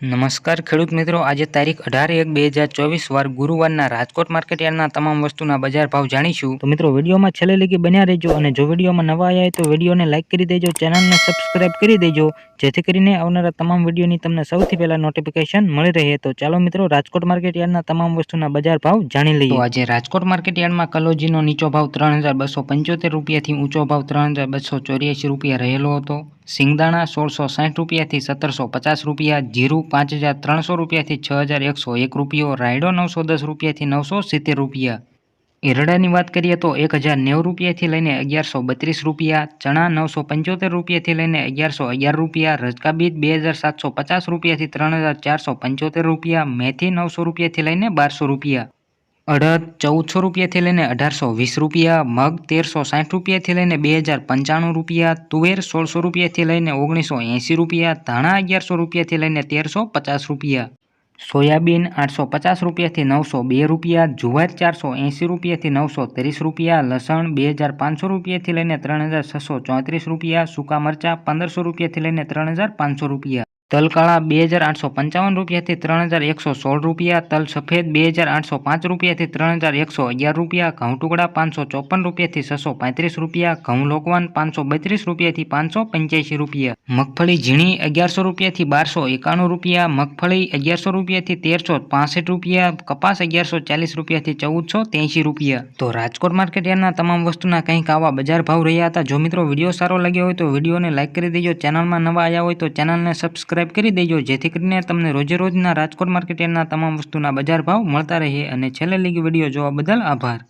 નમસ્કાર ખેડૂત મિત્રો, આજે તારીખ અઢાર એક બે હજાર ચોવીસ વાર ગુરુવારના રાજકોટ માર્કેટ યાર્ડના તમામ વસ્તુના બજાર ભાવ જાણીશું. તો મિત્રો, વિડીયોમાં છેલ્લે લગી બન્યા રહેજો અને જો વિડીયોમાં નવા આવ્યા તો વિડીયોને લાઇક કરી દેજો, ચેનલને સબસ્ક્રાઇબ કરી દેજો, જેથી કરીને આવનારા તમામ વિડીયોની તમને સૌથી પહેલાં નોટિફિકેશન મળી રહે. તો ચાલો મિત્રો, રાજકોટ માર્કેટ યાર્ડના તમામ વસ્તુના બજાર ભાવ જાણી લઈએ. આજે રાજકોટ માર્કેટ યાર્ડમાં કલોજીનો નીચો ભાવ ત્રણ હજાર બસો પંચોતેર રૂપિયાથી ઊંચો ભાવ ત્રણ હજાર બસો ચોર્યાસી રૂપિયા રહેલો હતો. સિંગદાણા સોળસો સાઠ રૂપિયાથી સત્તરસો પચાસ રૂપિયા, જીરું પાંચ હજાર ત્રણસો રૂપિયાથી છ હજાર એકસો એક રૂપિયો, રાયડો નવસો દસ રૂપિયાથી નવસો સિત્તેર રૂપિયા. એરડાની વાત કરીએ તો એક હજાર નેવું રૂપિયાથી લઈને અગિયારસો બત્રીસ રૂપિયા, ચણા નવસો પંચોતેર રૂપિયાથી લઈને અગિયારસો અગિયાર રૂપિયા રજકા બીજ બે હજાર સાતસો પચાસ રૂપિયાથી ત્રણ હજાર ચારસો પંચોતેર રૂપિયા, મેથી નવસો રૂપિયાથી લઈને બારસો રૂપિયા. અડદ ચૌદસો રૂપિયાથી લઈને અઢારસો વીસ રૂપિયા, મગ તેરસો સાઠ રૂપિયાથી લઈને બે હજાર પંચાણું રૂપિયા, તુવેર સોળસો રૂપિયાથી લઈને ઓગણીસો એંસી રૂપિયા, ધાણા અગિયારસો રૂપિયાથી લઈને તેરસો પચાસ રૂપિયા. સોયાબીન આઠસો પચાસ રૂપિયાથી નવસો બે રૂપિયા, જુવાર ચારસો એંસી રૂપિયાથી નવસો ત્રીસ રૂપિયા, લસણ બે હજાર પાંચસો રૂપિયાથી લઈને ત્રણ હજાર છસો ચોત્રીસ રૂપિયા, સૂકા મરચાં પંદરસો રૂપિયાથી લઈને ત્રણ હજાર પાંચસો રૂપિયા. તલ કાળા બે હજાર આઠસો પંચાવન રૂપિયાથી ત્રણ હજાર એકસો સોળ રૂપિયા, તલ સફેદ બે હજાર આઠસો પાંચ રૂપિયાથી ત્રણ હજાર એકસો અગિયાર રૂપિયા, ઘઉં ટુકડા પાંચસો ચોપન રૂપિયાથી છસો પાંત્રીસ રૂપિયા, ઘઉં લોકવાન પાંચસો બત્રીસ રૂપિયાથી પાંચસો પંચ્યાસી રૂપિયા, મગફળી ઝીણી અગિયારસો રૂપિયાથી બારસો એકાણું રૂપિયા, મગફળી અગિયારસો રૂપિયાથી તેરસો પાસઠ રૂપિયા, કપાસ અગિયારસો ચાલીસ રૂપિયાથી ચૌદસો ત્યાંસી રૂપિયા. તો રાજકોટ માર્કેટ યાર્ડના તમામ વસ્તુના કંઈક આવા બજાર ભાવ રહ્યા હતા. જો મિત્રો વીડિયો સારો લાગ્યો હોય તો વિડીયોને લાઇક કરી દેજો. ચેનલમાં નવા આવ્યા હોય તો ચેનલને સબસ્ક્રાઇબ સબસ્ક્રાઇબ કરી દેજો, જેથી કરીને તમને રોજે રોજના રાજકોટ માર્કેટના તમામ વસ્તુના બજાર ભાવ મળતા રહે અને છેલ્લે લીગ વીડિયો જોવા બદલ આભાર.